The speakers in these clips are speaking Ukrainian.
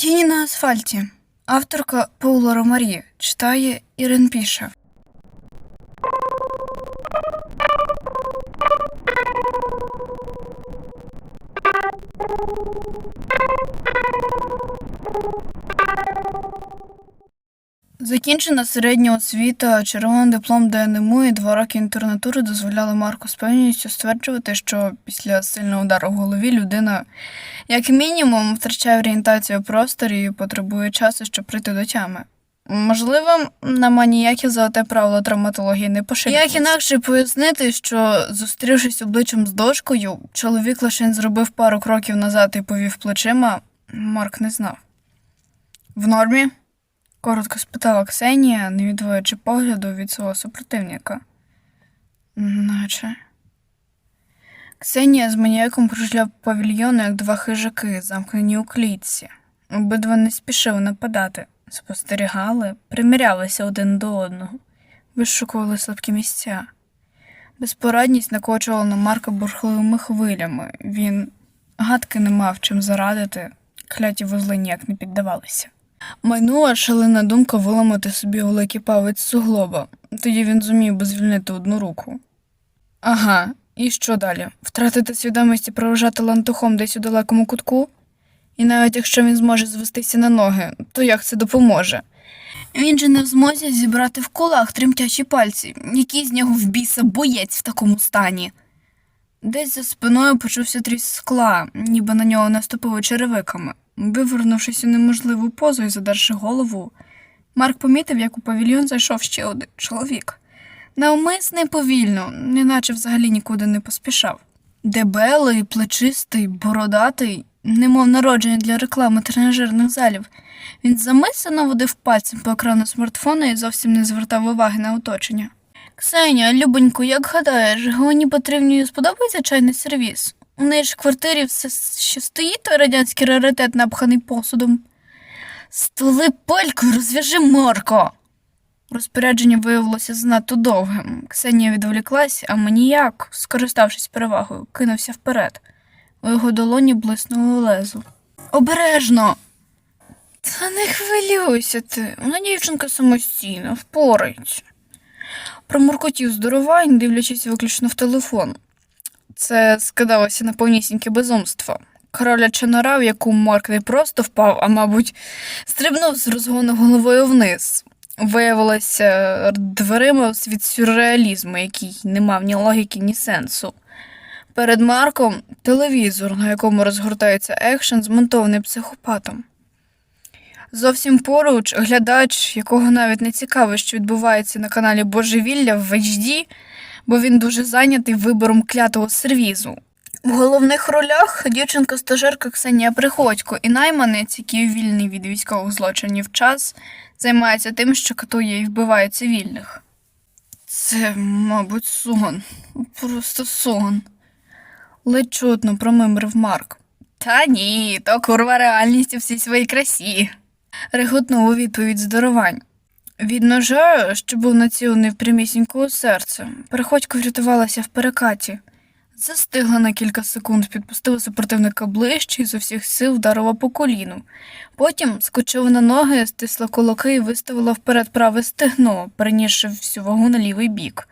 Тіні на асфальті. Авторка Паула Ромарі читає Ірин Піша. Закінчена середня освіта, червоний диплом ДНМУ і два роки інтернатури дозволяли Марку з певністю стверджувати, що після сильного удару в голові людина, як мінімум, втрачає орієнтацію в просторі і потребує часу, щоб прийти до тями. Можливо, на маніякі золоте правило травматології не поширюється. Як інакше пояснити, що, зустрівшись обличчям з дошкою, чоловік лише зробив пару кроків назад і повів плечима, Марк не знав. В нормі? Коротко спитала Ксенія, не відводячи погляду від свого супротивника. Наче. Ксенія з маніяком по павільйону, як два хижаки, замкнені у клітці. Обидва не спішили нападати, спостерігали, примірялися один до одного, вишукували слабкі місця. Безпорадність накочувала на Марка бурхливими хвилями. Він гадки не мав чим зарадити, кляті вузли ніяк не піддавалися. Майнула шалена думка виламати собі великий палець суглоба. Тоді він зумів би звільнити одну руку. Ага, і що далі? Втратити свідомість і проважати лантухом десь у далекому кутку? І навіть якщо він зможе звестися на ноги, то як це допоможе? Він же не в змозі зібрати в кулак тремтячі пальці, який з нього в біса боєць в такому стані. Десь за спиною почувся тріс скла, ніби на нього наступили черевиками. Вивернувшись у неможливу позу і задерши голову, Марк помітив, як у павільйон зайшов ще один чоловік. Навмисне повільно, неначе взагалі нікуди не поспішав. Дебелий, плечистий, бородатий, немов народжений для реклами тренажерних залів. Він замислено водив пальцем по екрану смартфона і зовсім не звертав уваги на оточення. Ксеня, любонько, як гадаєш, Галині Петрівні сподобається чайний сервіс? У неї ж в квартирі все ще стоїть радянський раритет, напханий посудом. Столи пелькою, розв'яжи Марко. Розпорядження виявилося занадто довгим. Ксенія відволіклась, а маніяк, скориставшись перевагою, кинувся вперед. У його долоні блиснуло лезо. Обережно. Та не хвилюйся ти, вона дівчинка самостійна, впорається. Промуркотів здоровань, дивлячись виключно в телефон. Це скидалося на повнісіньке безумство. Короляча нора, в яку Марк не просто впав, а, мабуть, стрибнув з розгону головою вниз. Виявилося дверима світ сюрреалізму, який не мав ні логіки, ні сенсу. Перед Марком телевізор, на якому розгортається екшен, змонтований психопатом. Зовсім поруч глядач, якого навіть не цікаво, що відбувається на каналі Божевілля в HD, бо він дуже зайнятий вибором клятого сервізу. В головних ролях дівчинка-стажерка Ксенія Приходько і найманець, який вільний від військових злочинів час, займається тим, що катує і вбиває цивільних. Це, мабуть, сон. Просто сон. Ледь чутно промимрив Марк. Та ні, то курва реальність у всій своїй красі. Реготнув у відповідь здоровань. Від ножа, що був націлений в прямісінько серце, переходько врятувалася в перекаті. Застигла на кілька секунд, підпустила супротивника ближче і з усіх сил вдарила по коліну. Потім скочила на ноги, стисла кулаки і виставила вперед праве стегно, перенісши всю вагу на лівий бік.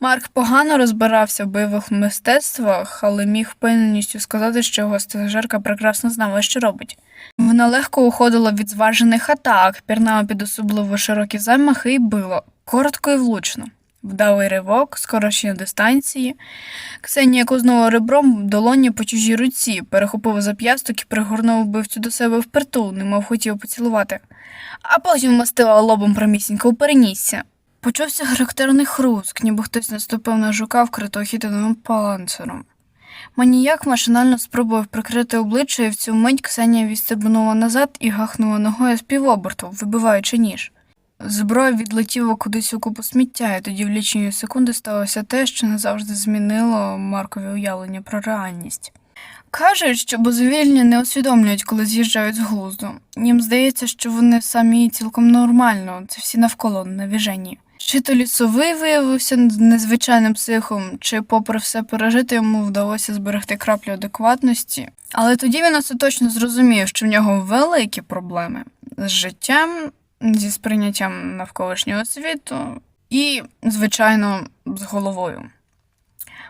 Марк погано розбирався в бойових мистецтвах, але міг впевненістю сказати, що його стажерка прекрасно знала, що робить. Вона легко уходила від зважених атак, пірнала під особливо широкі замахи і била, коротко і влучно. Вдалий ривок, скорочення дистанції. Ксенія кознула ребром долоні по чужій руці, перехопив зап'ясток і пригорнув вбивцю до себе впритул, немов хотів поцілувати, а потім мастила лобом прямісінько у перенісся. Почувся характерний хруст, ніби хтось наступив на жука, вкритого хітиновим. Маніяк машинально спробував прикрити обличчя, і в цю мить Ксенія відстрибнула назад і гахнула ногою з півоборту, вибиваючи ніж. Зброя відлетіла кудись у купу сміття, і тоді в лічені секунди сталося те, що назавжди змінило Маркові уявлення про реальність. Кажуть, що бозовільні не усвідомлюють, коли з'їжджають з глузду. Їм здається, що вони самі цілком нормально, це всі навколо навіжені. Чи то лісовий виявився незвичайним психом, чи, попри все пережити, йому вдалося зберегти краплю адекватності. Але тоді він остаточно зрозумів, що в нього великі проблеми з життям, зі сприйняттям навколишнього світу і, звичайно, з головою.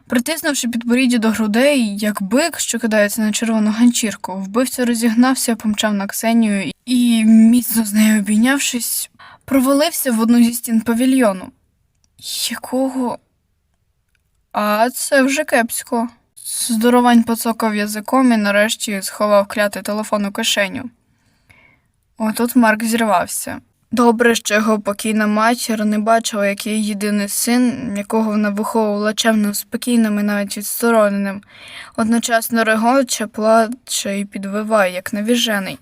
Притиснувши підборіддя до грудей, як бик, що кидається на червону ганчірку, вбивця розігнався, помчав на Ксенію і, міцно з нею обійнявшись, провалився в одну зі стін павільйону. Якого? А це вже кепсько. Здоровань поцокав язиком і нарешті сховав клятий телефон у кишеню. Отут Марк зірвався. Добре, що його покійна матір не бачила, як її єдиний син, якого вона виховувала чемним, спокійним і навіть відстороненим, одночасно регоче, плаче і підвиває, як навіжений.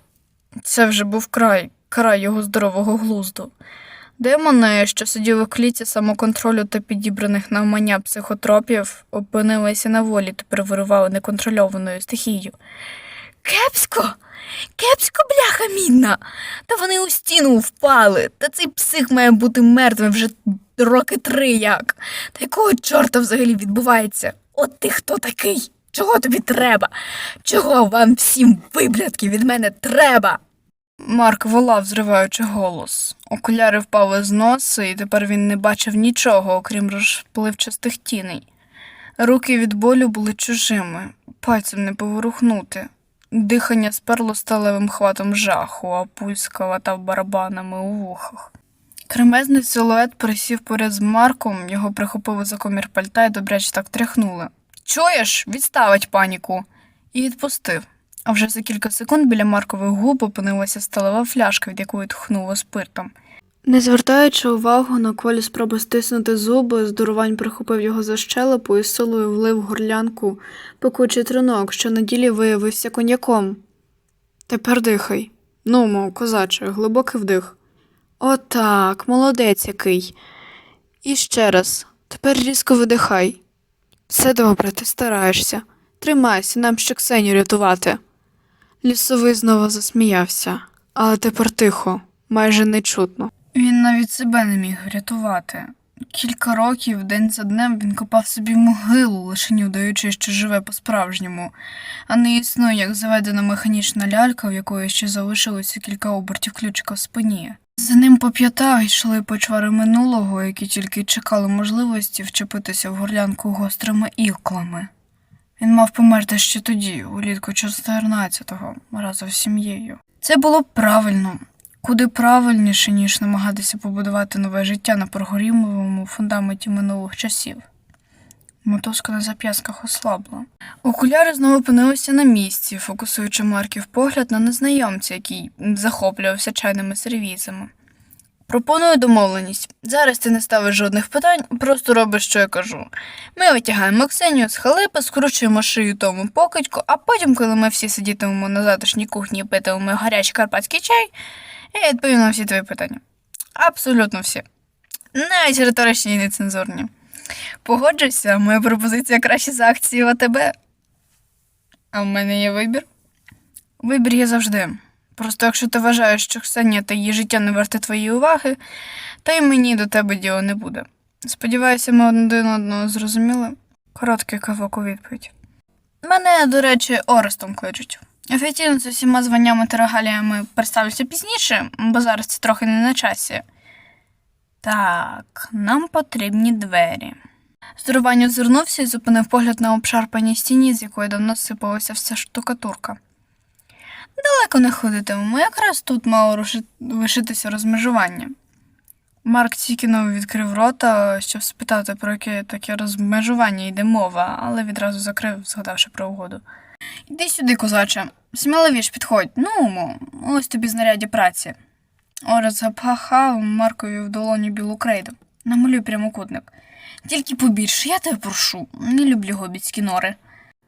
Це вже був край, край його здорового глузду. Демони, що сиділи в кліці самоконтролю та підібраних навмання психотропів, опинилися на волі та перевирували неконтрольованою стихією. Кепсько, кепсько, бляха мідна. Та вони у стіну впали. Та цей псих має бути мертвим вже роки три як. Та якого чорта взагалі відбувається? От ти хто такий? Чого тобі треба? Чого вам всім виблядки від мене треба? Марк волав, зриваючи голос. Окуляри впали з носа, і тепер він не бачив нічого, окрім розпливчастих тіней. Руки від болю були чужими, пальцем не поворухнути. Дихання сперло сталевим хватом жаху, а пульс калатав барабанами у вухах. Кремезний силует присів поряд з Марком, його прихопили за комір пальта і добряче так тряхнули. Чуєш, відставить паніку. І відпустив. А вже за кілька секунд біля Маркових губ опинилася сталева фляжка, від якої тхнуло спиртом. Не звертаючи увагу на колі спроби стиснути зуби, здорувань прихопив його за щелепу і силою влив горлянку пекучий трунок, що на ділі виявився коньяком. Тепер дихай. Ну, мов, козаче, глибокий вдих. Отак, молодець який. І ще раз, тепер різко видихай. Все добре, ти стараєшся. Тримайся, нам ще Ксеню рятувати. Лісовий знову засміявся, але тепер тихо, майже нечутно. Він навіть себе не міг врятувати. Кілька років, день за днем, він копав собі могилу, лише вдаючи, що живе по-справжньому, а не існує як заведена механічна лялька, в якої ще залишилося кілька обертів ключика в спині. За ним по п'ятах йшли почвари минулого, які тільки чекали можливості вчепитися в горлянку гострими ілклами. Він мав померти ще тоді, улітку 14-го, разом з сім'єю. Це було правильно, куди правильніше, ніж намагатися побудувати нове життя на прогорімовому фундаменті минулих часів. Мотузка на зап'ясках ослабла. Окуляри знову опинилися на місці, фокусуючи Марків погляд на незнайомця, який захоплювався чайними сервізами. Пропоную домовленість. Зараз ти не ставиш жодних питань, просто робиш, що я кажу. Ми витягаємо Ксенію з халипи, скручуємо шию тому покидьку, а потім, коли ми всі сидітимемо на затишній кухні і питимемо гарячий карпатський чай, я відповім на всі твої питання. Абсолютно всі. Навіть риторичні і нецензурні. Погоджуйся, моя пропозиція краще за акції АТБ. А в мене є вибір. Вибір є завжди. Просто якщо ти вважаєш, що Ксенія та її життя не варте твоєї уваги, то й мені до тебе діла не буде. Сподіваюся, ми один одного зрозуміли. Короткий кавок у відповідь. Мене, до речі, Орестом кличуть. Офіційно з усіма званнями та регаліями представлюся пізніше, бо зараз це трохи не на часі. Так, нам потрібні двері. Здорування озирнувся і зупинив погляд на обшарпаній стіні, з якої давно сипалася вся штукатурка. Далеко не ходитимемо, якраз тут мало лишитися розмежування. Марк Цікінов відкрив рота, щоб спитати, про яке таке розмежування йде мова, але відразу закрив, згадавши про угоду. Іди сюди, козаче, сміливіш підходь, ну, ось тобі знаряддя праці. Орес запахав Маркові в долоню білу крейду. Намалюй прямокутник. Тільки побільше, я тебе прошу, не люблю гобіцькі нори.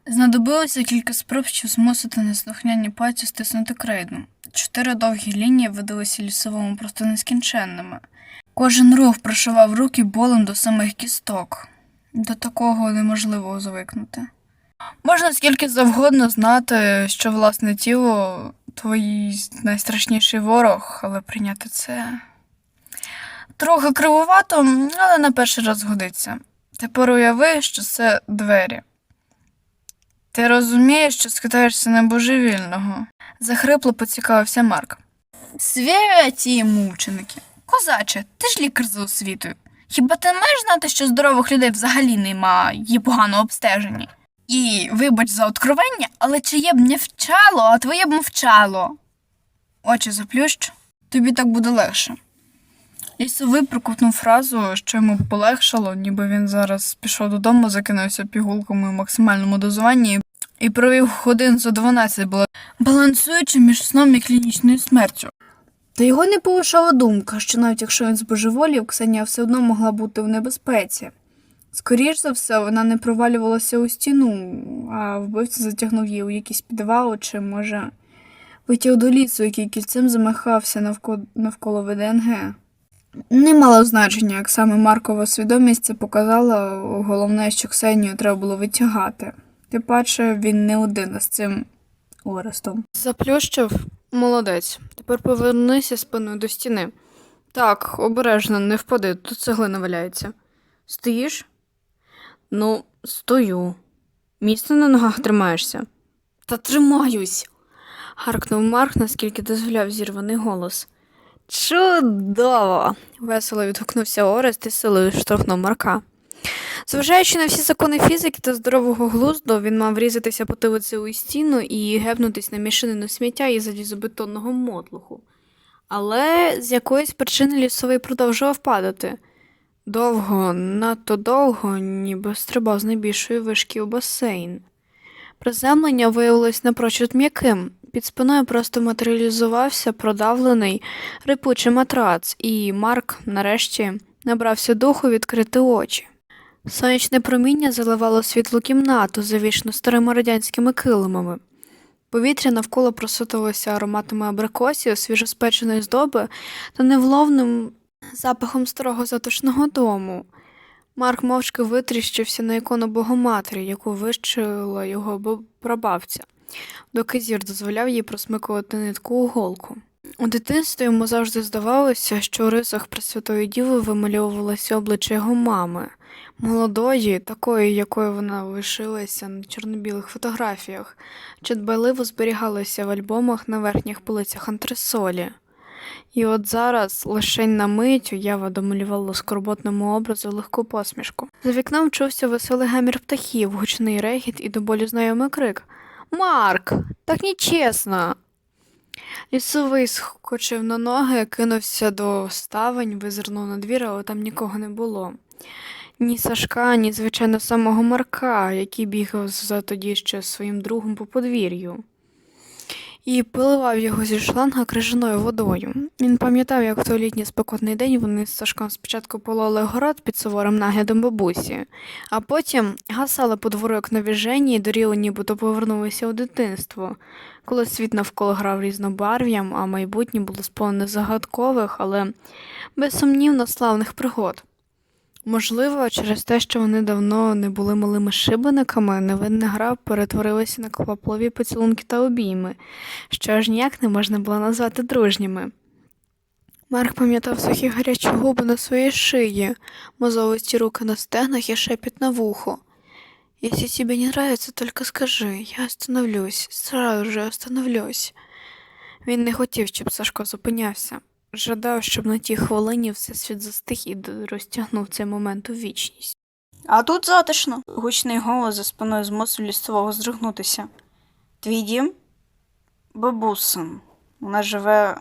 Знадобилося кілька спроб, щоб змусити неслухняні пальці стиснути крейду. Чотири довгі лінії видалися лісовому просто нескінченними. Кожен рух прошивав руки болем до самих кісток. До такого неможливо звикнути. Можна скільки завгодно знати, що власне тіло твій найстрашніший ворог, але прийняти це. Трохи кривувато, але на перший раз годиться. Тепер уяви, що це двері. Ти розумієш, що скидаєшся на божевільного? захрипло поцікавився Марк. Святі мученики. Козаче, ти ж лікар за освітою. Хіба ти маєш знати, що здорових людей взагалі нема, є погано обстежені? І, вибач за откровення, але чиє б не вчало, а твоє б мовчало. Очі заплющ, тобі так буде легше. Лісовий проковтнув фразу, що йому полегшало, ніби він зараз пішов додому, закинувся пігулками у максимальному дозуванні і провів годин за 12, бала- балансуючи між сном і клінічною смертю. Та його не полишала думка, що навіть якщо він збожеволів, Ксенія все одно могла бути в небезпеці. Скоріш за все, вона не провалювалася у стіну, а вбивця затягнув її у якийсь підвал, чи, може, витяг до лісу, який кільцем замахався навколо, навколо ВДНГ. Не мало значення, як саме Маркова свідомість це показала, головне, що Ксенію треба було витягати. Тим паче він не один з цим Орестом. Заплющив молодець. Тепер повернися спиною до стіни. Так, обережно, не впади, тут цеглина валяється. Стоїш? Ну, стою. Міцно на ногах тримаєшся. Та тримаюсь. гаркнув Марк, наскільки дозволяв зірваний голос. Чудово! весело відгукнувся Орест і силою штовхнув Марка. Зважаючи на всі закони фізики та здорового глузду, він мав врізатися потилицею у стіну і гепнутись на мішанину сміття із залізобетонного мотлуху. Але з якоїсь причини лісовий продовжував падати. Довго, надто довго, ніби стрибав з найбільшої вишки у басейн. Приземлення виявилось напрочуд м'яким. Під спиною просто матеріалізувався продавлений рипучий матрац, і Марк, нарешті, набрався духу відкрити очі. Сонячне проміння заливало світлу кімнату, завішну старими радянськими килимами. Повітря навколо просутилося ароматами абрикосів, свіжоспеченої здоби та невловним запахом старого затишного дому. Марк мовчки витріщився на ікону Богоматері, яку вищила його баб- прабабця, доки зір дозволяв їй просмикувати нитку у голку. У дитинстві йому завжди здавалося, що у рисах Пресвятої Діви вимальовувалося обличчя його мами, молодої, такої, якою вона лишилася на чорно-білих фотографіях, чи дбайливо зберігалася в альбомах на верхніх полицях антресолі. І от зараз, лише на мить, уява домалювала скорботному образу легку посмішку. За вікном чувся веселий гамір птахів, гучний регіт і до болю знайомий крик. Марк, так нечесно. Лісовий скочив на ноги, кинувся до ставень, визирнув на двір, але там нікого не було. Ні Сашка, ні, звичайно, самого Марка, який бігав за тоді ще своїм другом по подвір'ю. І поливав його зі шланга крижаною водою. Він пам'ятав, як в той літній спекотний день вони з Сашком спочатку пололи город під суворим наглядом бабусі, а потім гасали по двору як навіжені і доріли, нібито повернулися у дитинство, коли світ навколо грав різнобарв'ям, а майбутнє було сповнене загадкових, але безсумнівно славних пригод. Можливо, через те, що вони давно не були малими шибениками, невинна гра перетворилася на квапливі поцілунки та обійми, що аж ніяк не можна було назвати дружніми. Марк пам'ятав сухі гарячі губи на своїй шиї, мозолисті руки на стегнах і шепіт на вухо. Если тебе не нравится, только скажи, я остановлюсь, сразу же остановлюсь. Він не хотів, щоб Сашко зупинявся. Жадав, щоб на тій хвилині всесвіт застиг і розтягнув цей момент у вічність. А тут затишно. Гучний голос за спиною змусив лісового здригнутися. Твій дім? Бабусин. Вона живе.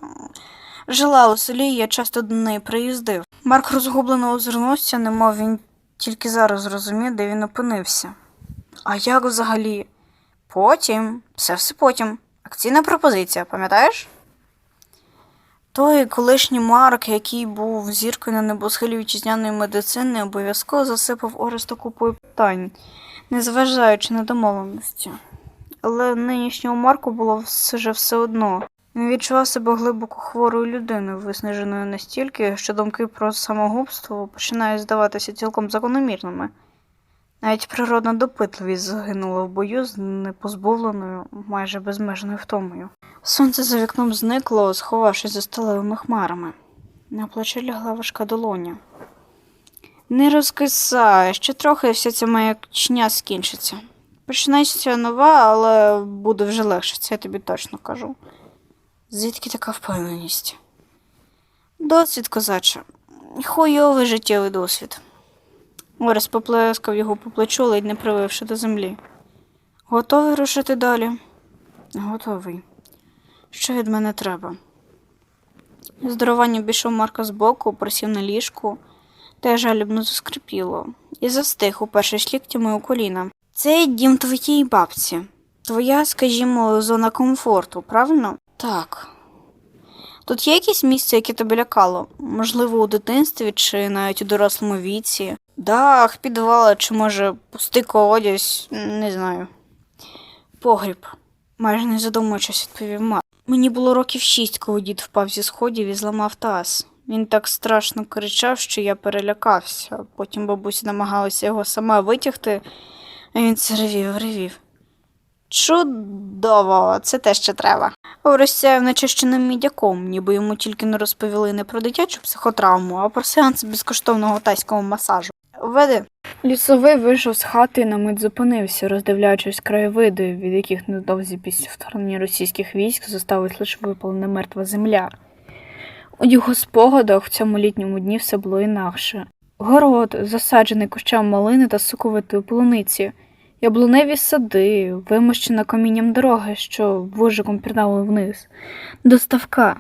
Жила у селі, я часто до неї приїздив. Марк розгублено озирнувся, немов він тільки зараз зрозумів, де він опинився. А як взагалі? Потім, все все потім. Акційна пропозиція, пам'ятаєш? Той колишній Марк, який був зіркою на небосхилі вітчизняної медицини, обов'язково засипав Ореста купою питань, незважаючи на домовленості. Але нинішньому Марку було все же все одно. Він відчував себе глибоко хворою людиною, виснаженою настільки, що думки про самогубство починають здаватися цілком закономірними. Навіть природна допитливість загинула в бою з непозбувленою, майже безмежною втомою. Сонце за вікном зникло, сховавшись за сталевими хмарами. На плече лягла важка долоня. Не розкисай, ще трохи вся ця маячня скінчиться. Почнеться нова, але буде вже легше, це я тобі точно кажу. Звідки така впевненість? Досвід, козаче. Хуйовий життєвий досвід. Орес поплескав його по плечу, ледь не прививши до землі. Готовий рушити далі? Готовий. Що від мене треба? Здорованням обійшов Марка збоку, присів на ліжку, те жалібно заскрипіло, і застиг, упершись ліктями у коліна. Це дім твоєї бабці. Твоя, скажімо, зона комфорту, правильно? Так. Тут є якесь місце, яке тебе лякало? Можливо, у дитинстві чи навіть у дорослому віці? Дах, підвал, чи може пустий колодязь, не знаю. Погріб. Майже не задумуючись, відповів Марк. Мені було років шість, коли дід впав зі сходів і зламав таз. Він так страшно кричав, що я перелякався. Потім бабуся намагалася його сама витягти, а він це ревів, ревів. Чудово, це те, що треба. Оросяєв начищеним мідяком, ніби йому тільки не розповіли не про дитячу психотравму, а про сеанс безкоштовного тайського масажу. Веди. Лісовий вийшов з хати і на мить зупинився, роздивляючись краєвиди, від яких невдовзі після вторгнення російських військ зосталась лише випалена мертва земля. У його спогадах в цьому літньому дні все було інакше. Город, засаджений кущам малини та соковитої полуниці, яблуневі сади, вимощена камінням дороги, що вужиком пірнали вниз, до ставка.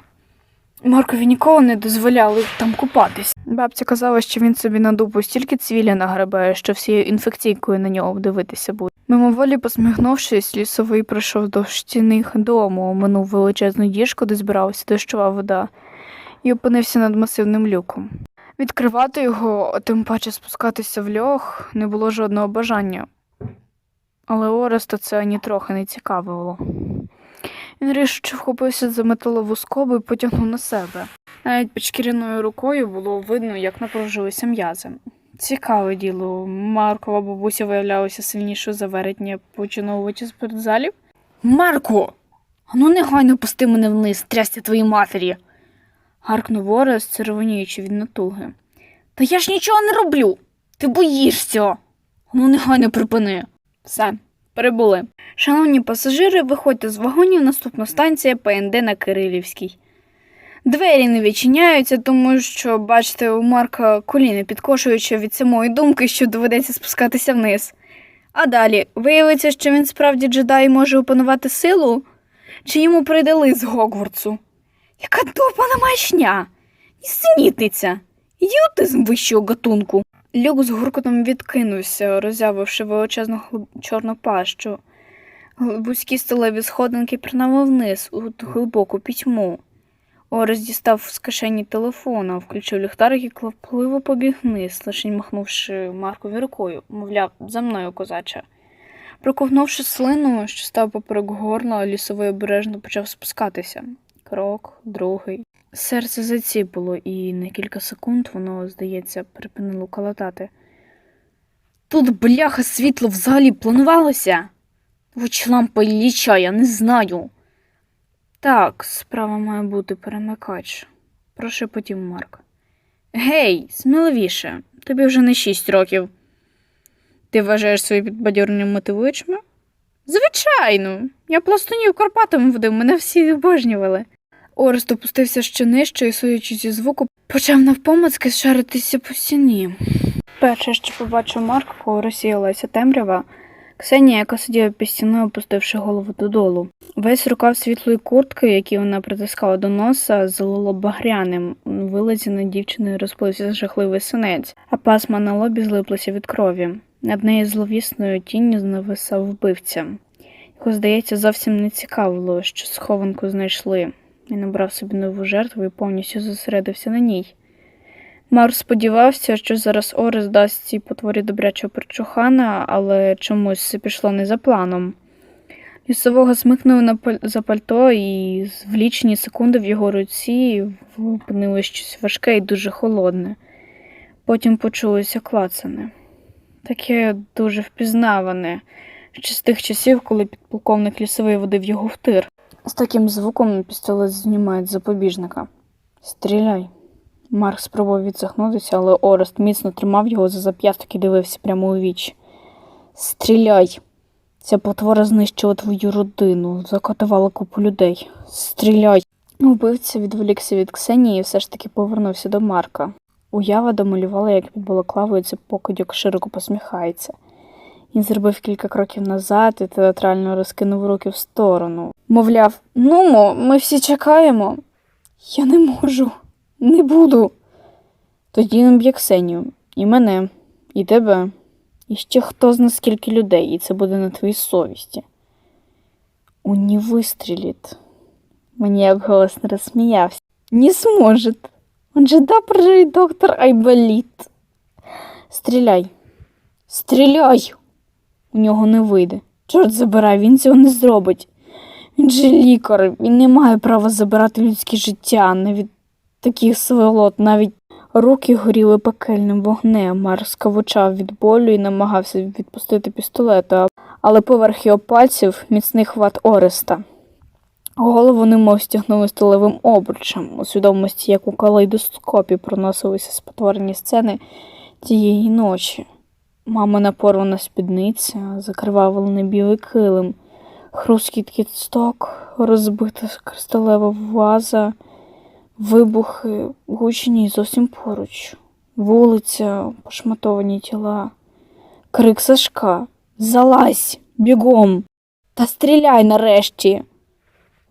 Маркові ніколи не дозволяли там купатись. Бабця казала, що він собі на дупу стільки цвілля нагребає, що всією інфекційкою на нього дивитися буде. Мимоволі посміхнувшись, лісовий прийшов до стіни дому, оминув величезну діжку, де збиралася дощова вода, і опинився над масивним люком. Відкривати його, а тим паче спускатися в льох, не було жодного бажання. Але Ореста це ані трохи не цікавило. Він рішуче вхопився за металову скобу і потягнув на себе. Навіть під шкіряною рукою було видно, як напружилися м'язи. Цікаве діло, Маркова бабуся виявлялася сильнішою за веретня починовувача спортзалів. Марко! Ану негайно пусти мене вниз, трясся твоїй матері. гаркнув Орес, червоніючи від натуги. Та я ж нічого не роблю. Ти боїшся. Ану негайно припини. Все, перебули. Шановні пасажири, виходьте з вагонів, наступна станція ПНД на Кирилівській. Двері не відчиняються, тому що, бачите, у Марка коліна підкошуючи від самої думки, що доведеться спускатися вниз. А далі виявиться, що він справді джедай може опанувати силу, чи йому передали з Гогвартсу. Яка допана маячня! Нісенітниця! Ідіотизм вищого гатунку. Люк з гуркотом відкинувся, роззявивши величезну чорну пащу. Вузькі сталеві сходинки прямо вниз у глибоку пітьму. Орес дістав з кишені телефона, включив ліхтарик і квапливо побіг вниз, лише махнувши Маркові рукою, мовляв, за мною козача. Проковнувши слину, що став поперек горла, лісовий обережно почав спускатися. Крок, другий. Серце заціпало, і на кілька секунд воно, здається, припинило калатати. Тут, бляха, світло взагалі планувалося? Хоч лампа ліча, я не знаю. Так, справа має бути перемикач, прошепотів Марк. Гей, сміливіше, тобі вже не шість років. Ти вважаєш свої підбадьорення мотивуючими? Звичайно, я пластунів Карпатами водив, мене всі обожнювали. Орест опустився ще нижче і, суючи зі звуку, почав навпомацки шаритися по стіні. Перше, що побачив Марк, коли розсіялася темрява, Ксенія, яка сиділа під стіною, опустивши голову додолу. Весь рукав світлої куртки, який вона притискала до носа, залило багряним. Вилазі над дівчиною розплився жахливий синець, а пасма на лобі злиплася від крові. Над нею зловісною тінню нависав вбивця. Його, здається, зовсім не цікавило, що схованку знайшли. Він обрав собі нову жертву і повністю зосередився на ній. Мар сподівався, що зараз Орес дасть цій потворі добрячого причухана, але чомусь пішло не за планом. Лісового смикнули на за пальто, і в лічені секунди в його руці опинилось щось важке і дуже холодне. Потім почулося клацане. Таке дуже впізнаване, ще з тих часів, коли підполковник лісовий водив його в тир. З таким звуком пістолет знімають запобіжника. Стріляй, Марк спробував відсахнутися, але Орест міцно тримав його за зап'ясток і дивився прямо у віч. Стріляй! Ця потвора знищила твою родину, закатувала купу людей. Стріляй! Убивця відволікся від Ксенії і все ж таки повернувся до Марка. Уява домалювала, як під балаклавою цей покидьок широко посміхається. Він зробив кілька кроків назад і театрально розкинув руки в сторону. Мовляв, нумо, ми всі чекаємо. Я не можу, не буду. Тоді він б'є Ксенію, і мене, і тебе, і ще хто зна скільки людей, і це буде на твоїй совісті. Он не выстрелит. Маньяк голосно рассмеялся. Не сможет. Он же добрый доктор Айболит. Стріляй. Стріляй. У нього не вийде. Чорт забирай, він цього не зробить. Він же лікар, він не має права забирати людське життя, навіть таких сволот, навіть руки горіли пекельним вогнем. Марк скавучав від болю і намагався відпустити пістолета, але поверх його пальців міцний хват Ореста. Голову немов стягнули сталевим обручем, у свідомості, як у калейдоскопі проносилися спотворені сцени тієї ночі. Мамина порвана спідниця, закривавлений білий килим, хрусткіт кісток, розбита кристалева ваза, вибухи, гучні зовсім поруч, вулиця, пошматовані тіла, крик Сашка Залазь, бігом! Та стріляй нарешті.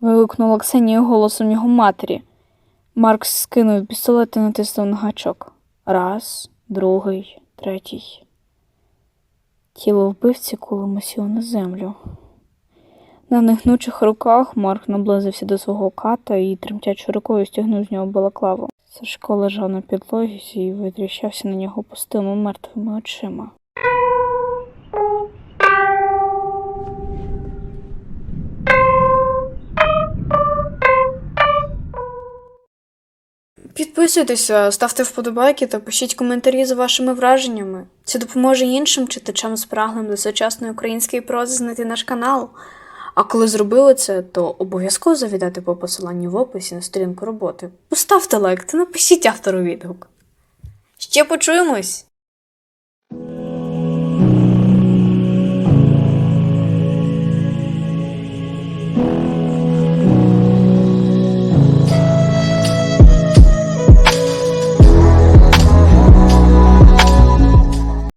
вигукнула Ксенія голосом його матері. Марк скинув пістолет і натиснув на гачок. Раз, другий, третій. Тіло вбивці кулем сіло на землю. На негнучих руках Марк наблизився до свого ката і тремтячою рукою стягнув з нього балаклаву. Сашко лежав на підлозі і витріщався на нього пустими мертвими очима. Підписуйтеся, ставте вподобайки та пишіть коментарі за вашими враженнями. Це допоможе іншим читачам спраглим до сучасної української прози знайти наш канал. А коли зробили це, то обов'язково завідати по посиланню в описі на сторінку роботи. Поставте лайк та напишіть автору відгук. Ще почуємось!